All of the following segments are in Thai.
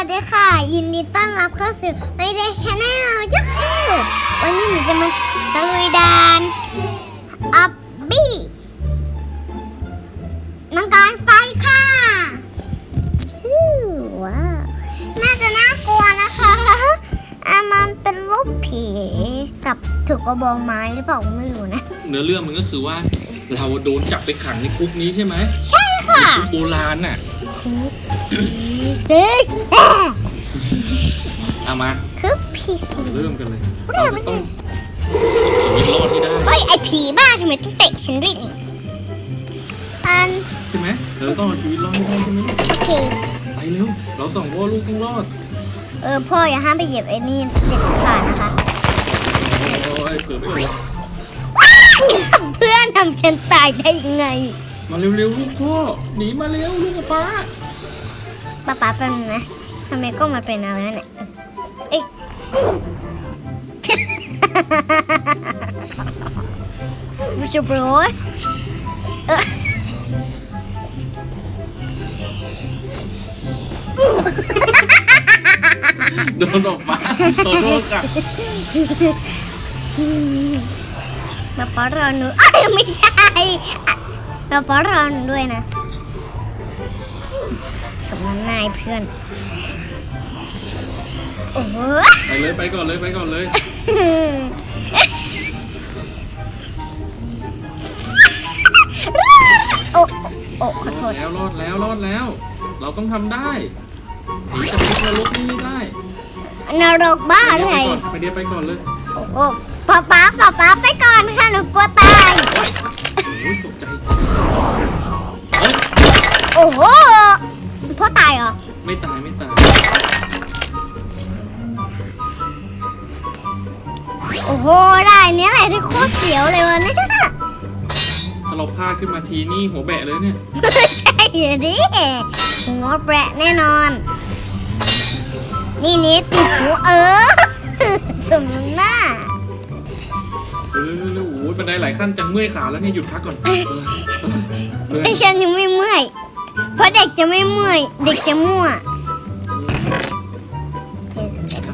วัสดีค่ะ ยินดีต้อนรับเข้าสู่ไมเดชแนลจุ๊วันนี้หนูจะมาตะลุยดานอับบี้มังกรไฟค่ะฮู้ว้าวน่าจะน่ากลัวนะคะอะมันเป็นรูปผีกับถือกระบองไม้หรือเปล่าไม่รู้นะเนื้อเรื่องมันก็คือว่า เราโดนจับไปขังในคุกนี้ใช่ไหมใช่ค่ะคุกโบราณน่ะ ซิกเอามาคือผีสิงเริ่มกันเลยเราจะต้องเอาชีวิตรอดให้ได้เฮ้ยไอผีบ้าทำไมต้องเตะฉันด้วยนี่อันใช่ไหมเราต้องเอาชีวิตรอดให้ได้ใช่ไหมโอเคไปเร็วเราสองพ่อลูกต้องรอด เออพ่ออย่าห้ามไปเหยียบไอ้นี่เด็ดขาดนะคะโอ้ยเผื่อไม่ออกเพื่อนทำฉันตายได้ยังไง มาเร็วๆลูกพ่อหนีมาเร็วลูกกับป้า ป้าป๊าเป็นงนะทำไมก็มาเป็นอะไรเนี่ยเอ้ยวิชบรอยเออโดนออกมาขอโทษค่ะป้าป๊ารอหนูเอ้ยไม่ใช่อะป้าป๊ารอหนูด้วยนะ สมน้ำหนายเพื่อนโอ้โห ไปเลยไปก่อนเลยไปก่อนเลยโอ้โอ้ขอโทรอษดแล้วรอดแล้วรอดแล้ว เราต้องทำได้หนีจากคุกนรกนี่ไม่ได้นรกบ้าไปอะไรเดียวไปก่อนไปเดียวไปก่อนเลยโอ้ป๊าป๊าป๊าป๊าไปก่อนค่ะหนูกลัวตาย โอ้ยโอ้ยตกใจเอ้ยโอ้โห พ่อตายเหรอ ไม่ตายไม่ตาย โอ้โหได้เนี้ยแหละที่โคตรเสียวเลยวันนี้ถ้าเราพลาดขึ้นมาทีนี่หัวแบะเลยเนี่ย ใช่ดิหัวแปะแน่นอน นี่นิดติดหูเออสมน้ำหน้าเร็วเร็วเร็วโอ้ยบันไดหลายขั้นจังเมื่อยขาแล้วเนี่ยหยุดพักก่อนเออเออเออ ไอฉันยังไม่เมื่อย เพราะเด็กจะไม่เมื่อย เด็กจะมั่ว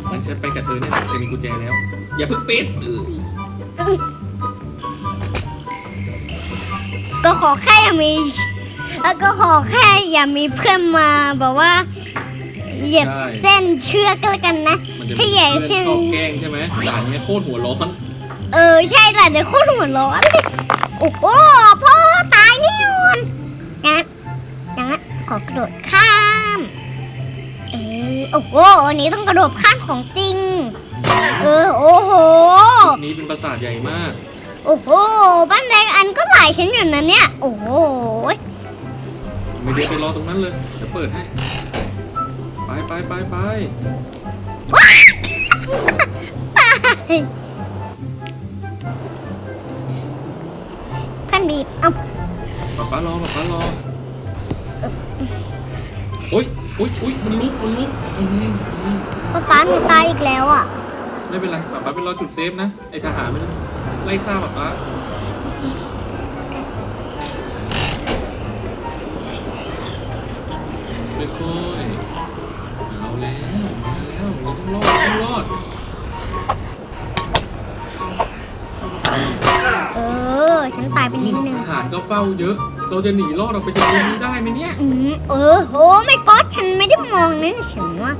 ฉันฉันไปกับเธอเนี่ยเธอมีกุญแจแล้ว อย่าเพิ่งปิดเออก็ขอแค่อย่ามี แล้วก็ขอแค่อย่ามีเพื่อนมาแบบว่า เหยียบเส้นเชือกก็แล้วกันนะมันจะถ้ามีเหยียบเพื่เส้อนน ชอบแกล้งใช่ไหมด่านเนี้ยโคตรหัวร้อน เออ ใช่แหละเดี๋ยวโคตรหัวร้อนเลยโอ้โหพ่อ ขอกระโดดข้าม เออโอ้โหอันนี้ต้องกระโดดข้ามของจริง เออโอ้โหนี้เป็นปราสาทใหญ่มาก โอ้โห บ้านแดงอันก็หลายชั้นอยู่นะเนี่ย โอ้โห ไม่เดียวไปรอตรงนั้นเลยเดี๋ยวเปิดให้ ไปไปไปไปตายพันบีบ เอาป๊าป๊ารอป๊าป๊ารอโอ๊ยโอ๊ยโอ๊ยมันลุกมันลุกอืมอืมป๊าป๊าหนูตายอีกแล้วอะไม่เป็นไรป๊าป๊าไปรอจุดเซฟนะไอทหารไม่ได้ไล่ฆ่าป๊าป๊าค่อยๆเอาแล้วมาแล้วเราต้องรอดต้องรอด เออ ฉันตายไปนิดนึง ทหารก็เฝ้าเยอะ เราจะหนีรอดออกไปจากตรงนี้ได้ไหมเนี่ย อืมเออโหไม่ก็ฉันไม่ได้มองนะฉันว่า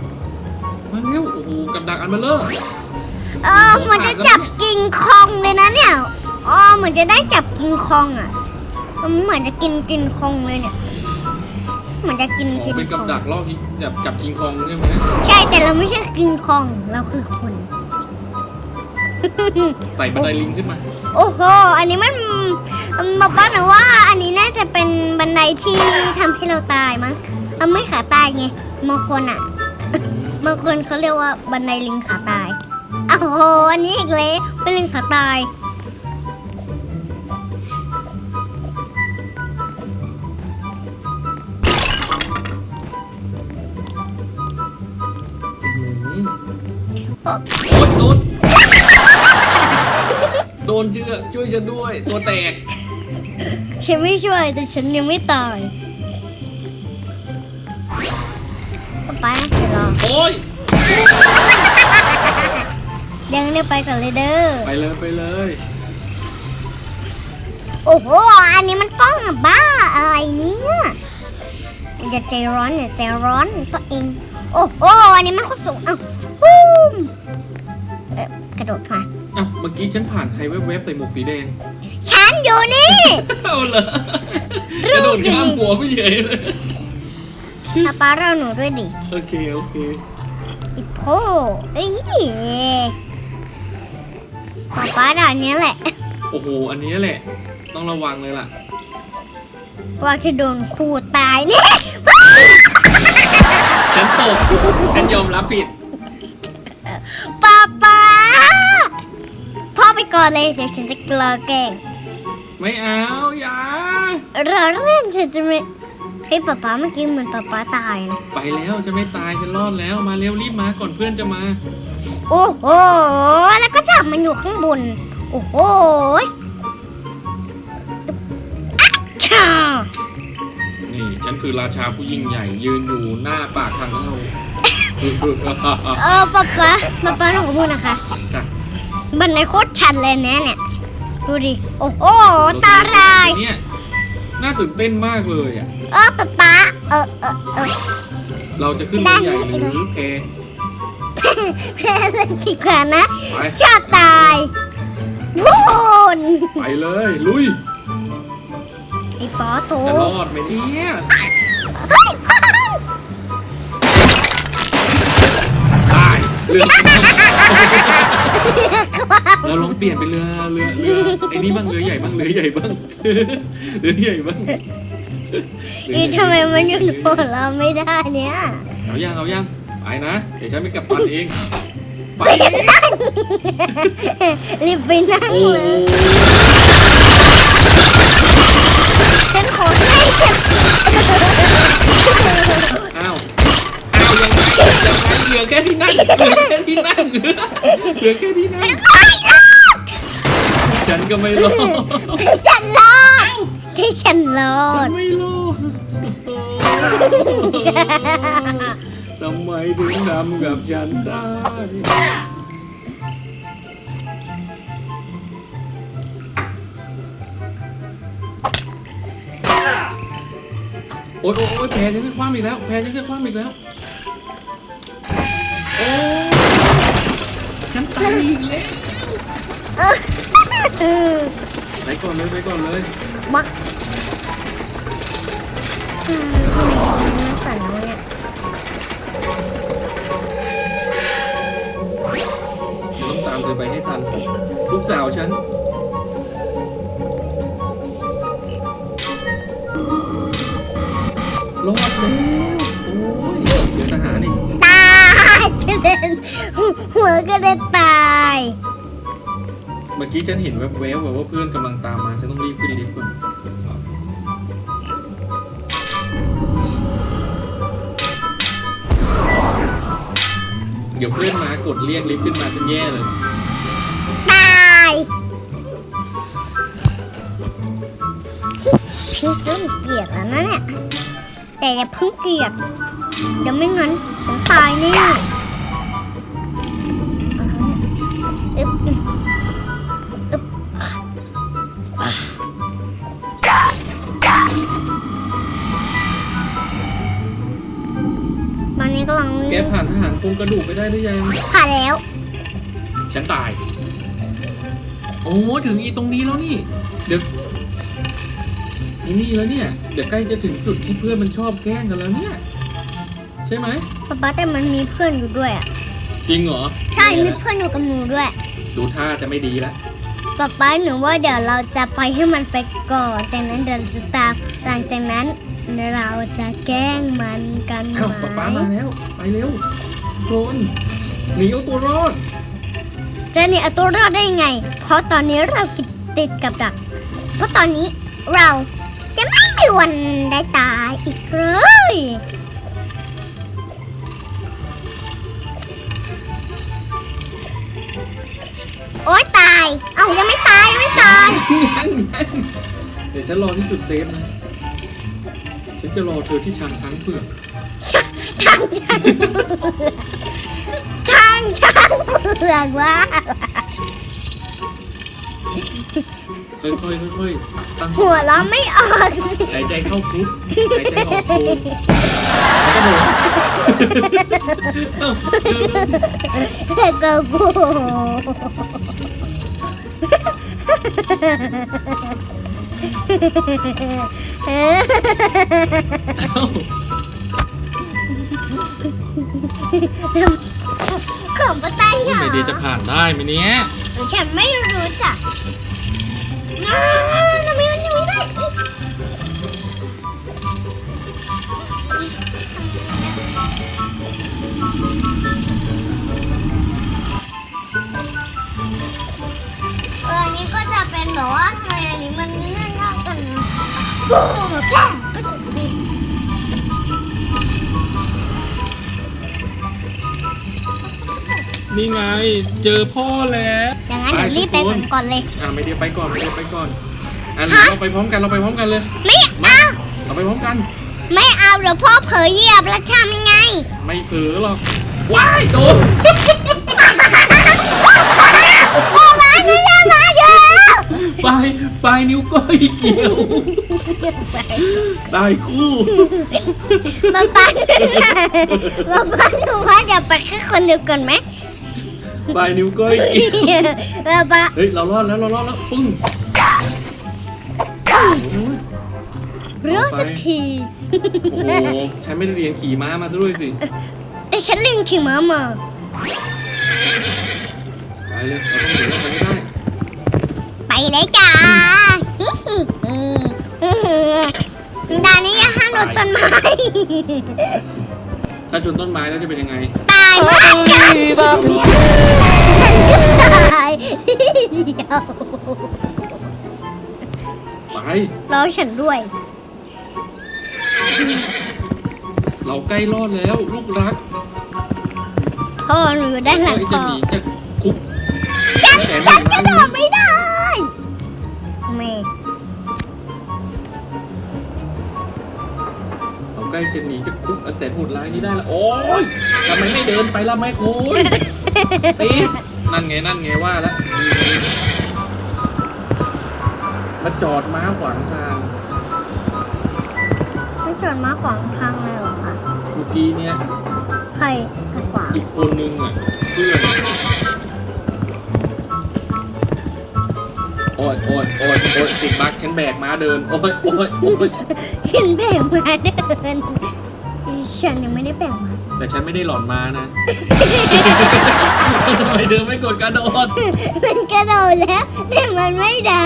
มาเร็วโอ้โหกับดักอันเบลเลอร์ เออเหมือนจะจับกิงคองเลยนะเนี่ยอ๋อเหมือนจะได้จับกิงคองอะมันเหมือนจะกินกินคองเลยเนี่ย เหมือนจะกินอ๋อกินเป็นคกับองดักล่อกิจับจับคิงคองใช่ไหมใช่แต่เราไม่ใช่กิงคองเราคือคน ไต่บันไดลิงขึ้นมา โอ้โห อันนี้มันบอกว่าหนูว่า อันนี้น่าจะเป็นบันไดที่ทำให้เราตายมั้งเราไม่ขาตายไงบางคนอะบางคนเขาเรียกว่าบันไดลิงขาตายโอ้โหอันนี้อีกเลยเป็นลิงขาตายอื้อหือโอ๊ยโด นโดนเชือกช่วยฉันด้วย ตัวแตก ฉันไม่ช่วยแต่ฉันยังไม่ตายไปเดี๋ยวรอโอ้ยยังเรียกไปก่อนเลยเด้อ ไปเลยไปเลย โอ้โห อันนี้มันกล้องอะบ้าอะไรเนี่ยอย่าใจร้อนอย่าใจร้อนตัวเอง โอ้โห อันนี้มันก็สูงเอ้าฮูมเอ๊ะกระโดดมา อะเมื่อกี้ฉันผ่านใครแวบๆใส่หมวกสีแดง ฉันอยู่นี่ เอาเลยรูกระโดปดอยู่ข้ามนี่หัวไม่เฉยเลยป้าป้าเราหนูด้วยดิโอเคโอเคอีโพเอ้ยป้าป้าด่านนี้แหละโอ้โหอันนี้แหละ ต้องระวังเลยล่ะว่าที่โดนครูตายเนี่ย ฉันตกฉันยอมรับผิด ก่อนเลยเดี๋ยวฉันจะกลัวแกล้งไม่เอาอย่าเราเล่นฉันจะไม่ไอ้ยป้าป้าเมื่อกี้เหมือนป้าป้าตายนะไปแล้วจะไม่ตายฉันรอดแล้วมาเร็วรีบมาก่อนเพื่อนจะมา โอ้โหแล้วก็จับมันอยู่ข้างบน โอ้โหอะช่านี่ฉันคือราชาผู้ยิ่งใหญ่ ยืนอยู่หน้าปากทางเข้าเออป้าป้าป้าป้าหนูพูดนะคะ จ้ะ บันไดโคตรชันเลยนะเนี่ย ดูดิ โอ้โหตาลาย เนี่ยน่าตื่นเต้นมากเลยอะ เออป๊าป๊าเออเออเออเราจะขึ้นเรือใหญ่หรือเพแพ้เล่นดีกว่านะไปชาตายพูนไปเลย ลุย ไอ้ป๊อโตจะรอดไหมเนี่ย เฮ้ยพ่ เรือเราลองเปลี่ยนเป็นเรือเรือเรือไอ้นี่บ้างเรือใหญ่บ้างเรือใหญ่บ้างเรือใหญ่บ้างนี่ทำไมมันอยู่บนเราไม่ได้เนี่ยเอายังเอายังไปนะเดี๋ยวฉันไปกับปันเองไปรีบไปนั่งเลย ลือแค่ที่นั่งเหลือแค่ที่นั่งเหลือแค่ที่นั่งไม่รอดฉันก็ไม่รอดที่ฉันรอดที่ฉันรอฉัดนไม่รอดทำไมถึงทำกับฉันได้โอ๊ยโอ๊ยโอ๊ยแพ้ฉันจะคว้าอีกแล้วแพ้ฉันจะคว้าอีกแล้ว โอ้ฉันตายอีกแล้วเออไปก่อนเลยไปก่อนเลยบักอืมทำไมมันสั่นวะเนี่ยฉันต้องตามเธอไปให้ทัน ลูกสาวฉัน รอดแล้ว ระเด็นหัวกระเด็นตาย เมื่อกี้ฉันเห็นแวบๆแบบว่าเพื่อนกำลังตามมา ฉันต้องรีบขึ้นลิฟต์ก่อนเดี๋ยวเพื่อนมากดเรียกลิฟต์ขึ้นมาฉันแย่เลย ตายฉันเริ่มเกลียดแล้วนะเนี่ย แต่อย่าเพิ่งเกลียดเดี๋ยวไม่งั้นฉันตายแน่ กำลังแกผ่านทหารโครงกระดูกไปได้หรือยัง ผ่านแล้ว ฉันตาย โอ้ถึงอีตรงนี้แล้วนี่ เดี๋ยวไอ้นี่แล้วเนี่ย เดี๋ยวใกล้จะถึงจุดที่เพื่อนมันชอบแกล้งกันแล้วเนี่ย ใช่ไหมป๊าป๊าแต่มันมีเพื่อนอยู่ด้วยอะ จริงเหรอ ใช่ มีเพื่อนอยู่กับหนูด้วย ดูท่าจะไม่ดีละป๊าป๊าหนูว่าเดี๋ยวเราจะไปให้มันไปก่อน จากนั้นเดี๋ยวเราจะตาม หลังจากนั้น เราจะแกล้งมันกันไหเอ้าป๊าป๊ามมาแล้ว ไปเร็วโคลนหนีเอาตัวรอดจะหนีเอาตัวรอดได้ยังไง เพราะตอนนี้เรากิดติดกับดัก เพราะตอนนี้เราจะไม่มีวันได้ตายอีกเลยโอ๊ยตาย เอ้ายังไม่ตายยังไม่ตาย ยังยังเดี๋ยวฉันรอที่จุดเซฟนะ ฉันจะรอเธอที่ชานช้างเผือกทางช้างทางช้างเผือกว่าค่อยๆค่อยๆตั้งสหัวติเราะไม่ออกสิหายใจเข้าพุทหายใจออกโทแล้วก็โดดเอ้าเดิน ก็กูเออเอ้า ของปะตังเหรอไม่ดีจะผ่านได้ไหมเนี้ยฉันไม่รู้จักอ้า นี่ไง เจอพ่อแล้วอย่างนั้นเดี๋ยวรีบไปก่อนก่อนเลย อ่าไม่เดียวไปก่อนไม่เดียวไปก่อนอะฮะเราไปพร้อมกันเราไปพร้อมกันเลย ไม่เอาเราไปพร้อมกัน ไม่เอาเดี๋ยวพ่อเผลอเหยียบแล้วทำยังไง ไม่เผลอหรอกว้ายโดน ปลายปลายนิ้วก้อยเกี่ยว ได้คู่ มาปันมาปันหนูว่าจะไปแค่คนเดียวกันไหมปลายนิ้วก้อยเกี่ยว มาปะเฮ้ย เรารอดแล้วเรารอดแล้วปึ้งโอ้ยรู้สักทีโอ้โหฉันไม่ได้เรียนขี่ม้ามาซะด้วยสิ แต่ฉันลืมขี่ม้ามา ไปเลยเราต้องหนีออกไปให้ได้ไป เลยจ้าดานนี้อย่าห้ามโดนต้นไม้ ถ้าชนต้นไม้แล้วจะเป็นยังไง ตายมากจ้ะฉันก็ตายทีเดียวไป รอฉันด้วย เราใกล้รอดแล้วลูกรักพ่อหนูอยู่ด้านหลังเอ้ยพ่จะอหนีจากคุก ฉันแสนฉันโหกดระร้ายโดดไม่ได้ ล้จะหนีจากคุกอันแสนโหดร้ายนี้ได้แล้วโอ้ยทำไมไม่เดินไปล่ะแม่คุณตีดนั่นไงนั่นไงว่าแล้วมาจอดม้าขวางทางไม่จอดม้าขวางทางเลยเหรอคะเมื่อกี้เนี่ยใครใครขวางอีกคนนึงอะเพื่อน ยโอ้ยโอ้ยโอ้ยติดบักฉันแบกม้าเดินโอ้ยโอ้ยโอ้ยฉันแบ่งมาเดินฉันยังไม่ได้แบ่งมาแต่ฉันไม่ได้หลอนม้านะทำไมเธอไม่กดกระโดดมันกระโดดแล้วแต่มันไม่ได้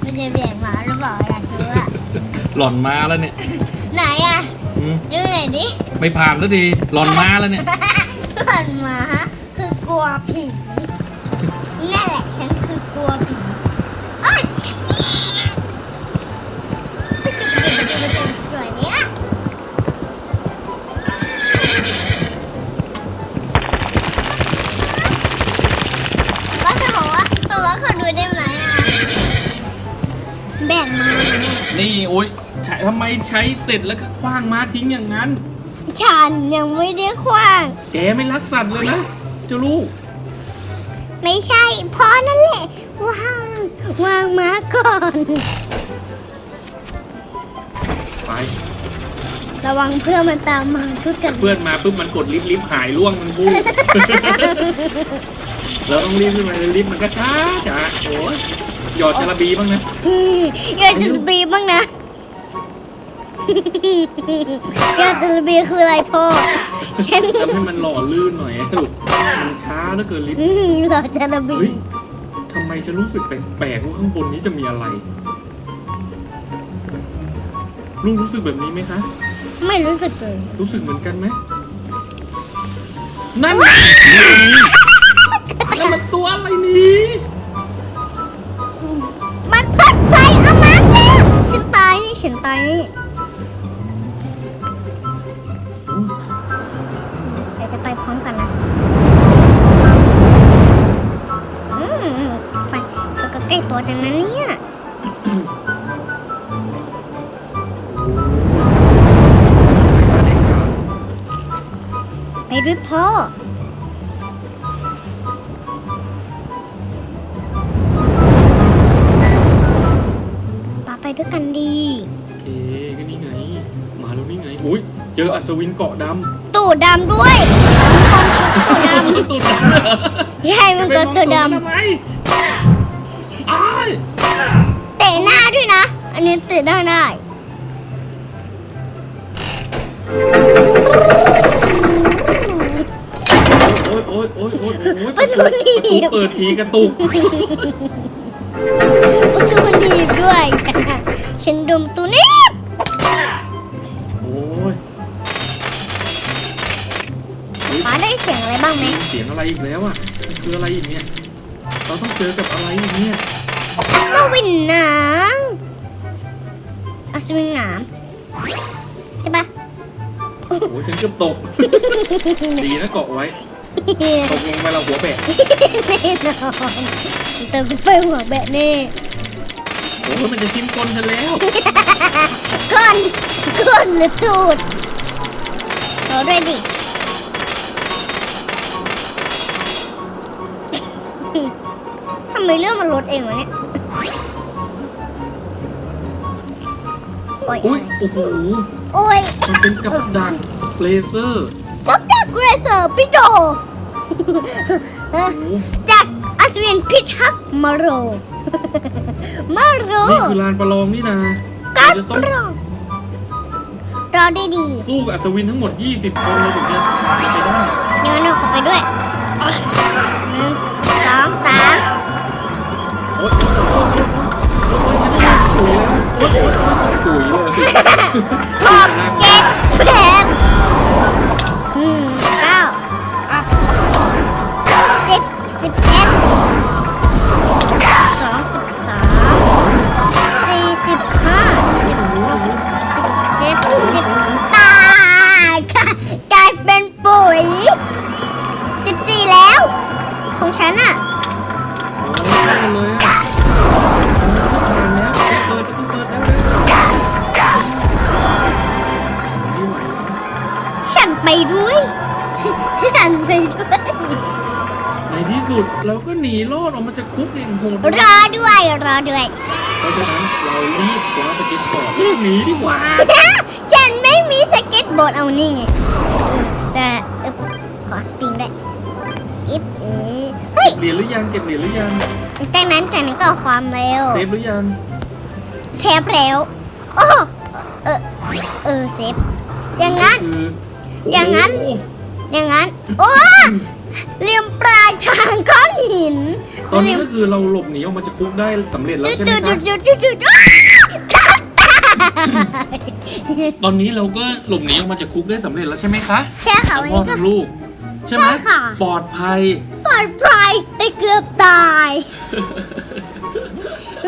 ไม่ใช่แบ่งมาหรือเปล่าอยากรู้อะหลอนม้าแล้วเนี่ยไหนอะอืมดูหน่อยดิ ไม่ผ่านสักทีหลอนม้าแล้วเนี่ยผ่านมาคือกลัวผีนั่นแหละฉันคือกลัวผีเอ้ยสวยเนี่ยว่าเธอบอกว่าเธอว่าเขาดูได้ไหมอะ แบ่งมา นี่โอ๊ยใช้ทำไมใช้เสร็จแล้วก็คว้างม้าทิ้งอย่างนั้น ฉันยังไม่ได้คว้าง แกไม่รักสัตว์เลยนะเจ้าลูก ไม่ใช่พ่อนั่นแหละวางวางมาก่อน ไประวังเพื่อนมันตามมาคือกัน เพื่อนมาปุ๊บมันกดลิฟต์ลิฟต์หายล่วงมันพูด เราต้องรีบขึ้นมาเลยลิฟต์มันก็ช้าช้าโอ้ยหยอดจระบีบ้างนะ อืมอยากจะบีบ้างนะอ ยากจะบีคืออะไรพ่อฉันทำให้มันหล่อลื่นหน่อยลูกมันช้าเหลือเกินลิฟต์อืมเราจะบีเฮ้ยทำไมฉันรู้สึกแปลกๆว่าข้างบนนี้จะมีอะไร ลูกรู้สึกแบบนี้ไหมคะ ไม่รู้สึกเลยรู้สึกเหมือนกันไหมนั่นแล้วมันตัวอะไรนี่มันพัดไฟเอามาแล้วฉันตายนี่ฉันตายนี่ จังนะเนี่ย ไปด้วยพ่อไปด้วยกันดี โอเคก็นี่ไง มาแล้วนี่ไง อุ้ยเจออัศวินเกาะดำตูดดำด้วยตูดดำ ตูดดำ ยายมันก็ตัวดดำ เตะหน้าด้วยนะ อันนี้เตะหน้าได้โอ๊ยโอ๊ยโอ๊ยโอ๊ยโอ๊ยประตูหนีบประตูเปิดทีกระตุก ประตูหนีบด้วยฉันอะฉันดมตัวนี้โอ้ยอุ๊ยป้าได้เสียงอะไรบ้างไหม เสียงอะไรอีกแล้วอะมันคืออะไรอีกเนี่ย เราต้องเจอกับอะไรอีกเนี่ย อัศวินหนามอัศวินหนามใช่ปะโอ้ยฉันเกือบตก ดีนะเกาะไว้ ตกลงไปเราหัวแบะแน่นอนเติมไปหัวแบะแน่โอ้ยมันจะทิ่มก้นฉันแล้วก้อนก้อนหรือตูดเราด้วยดิทำไมเรื่องมันลดเองวะเนี่ย โอ้ยอุ้ยโอ้โหโอ้ยมันเป็นกับดักเลเซอร์กับดักเรเซอร์พี่โดโอ้โหจากอัศวินพิทักษ์มาโรมาโรนี่คือลานประลองนี่นะกัเราดจะต้องรอรอได้ดีสู้กับอัศวินทั้งหมด 20 คนเราถึงจะไปได้งั้นเราขอไปด้วยหนึ่งสองสามโอ๊ย ปุ๋ยแล้วโอ๊ยโอ๊ยโอ๊ยปุ๋ยเลยหกเจ็ดแปด นีดีกว่า ฉันไม่มีสเก็ตบอร์ดเอานี่ไงแต่เอ้ยขอสปริงด้วยอิฟเอเฮ้ยเหรียญหรือยังเก็บเหรียญหรือยังจากนั้นจากนั้นก็เอาความเร็วเซฟหรือยังเซฟเร็วโอ้โหเออเออเซฟอย่างนั้นคืออย่างนั้นโโหอย่างนั้น โอ้เรียมปลายทางก้อนหิน ตอนนี้ก็คือเราหลบหนีออกมาจากคุกได้สำเร็จแล้วจุดใช่ไหมจุดคจุรับ ตายตอนนี้เราก็หลบหนีออกมาจากคุกได้สำเร็จแล้วใช่ไหมคะใช่ค่ะทั้งวันพ่อนี้ก็ ทั้งลูก ใช่ไหมใช่ค่ะ ปลอดภัย ปลอดภัยแต่เกือบตาย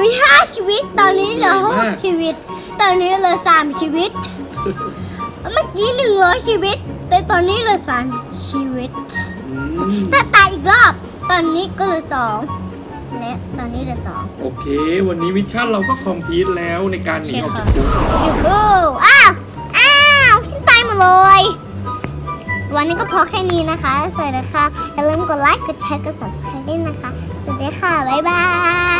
มีห้าชีวิตตอนนี้เหลือหกชีวิต ตอนนี้เหลือสามชีวิต เมื่อกี้หนึ่งร้อยชีวิต แต่ตอนนี้เหลือสามชีวิต อืมถ้าตายอีกรอบ ตอนนี้ก็เหลือสอง และตอนนี้เหลือสองโอเค วันนี้วิชั่นเราก็คอมพลีทแล้วในการหนีออกจากคุกอยู่กูอ้าว อ้าวฉันตายหมดเลย วันนี้ก็พอแค่นี้นะคะสวัสดีค่ะอย่าลืมกดไลค์ กดแชร์ กด subscribe ด้วยนะคะ สวัสดีค่ะ บ๊ายบาย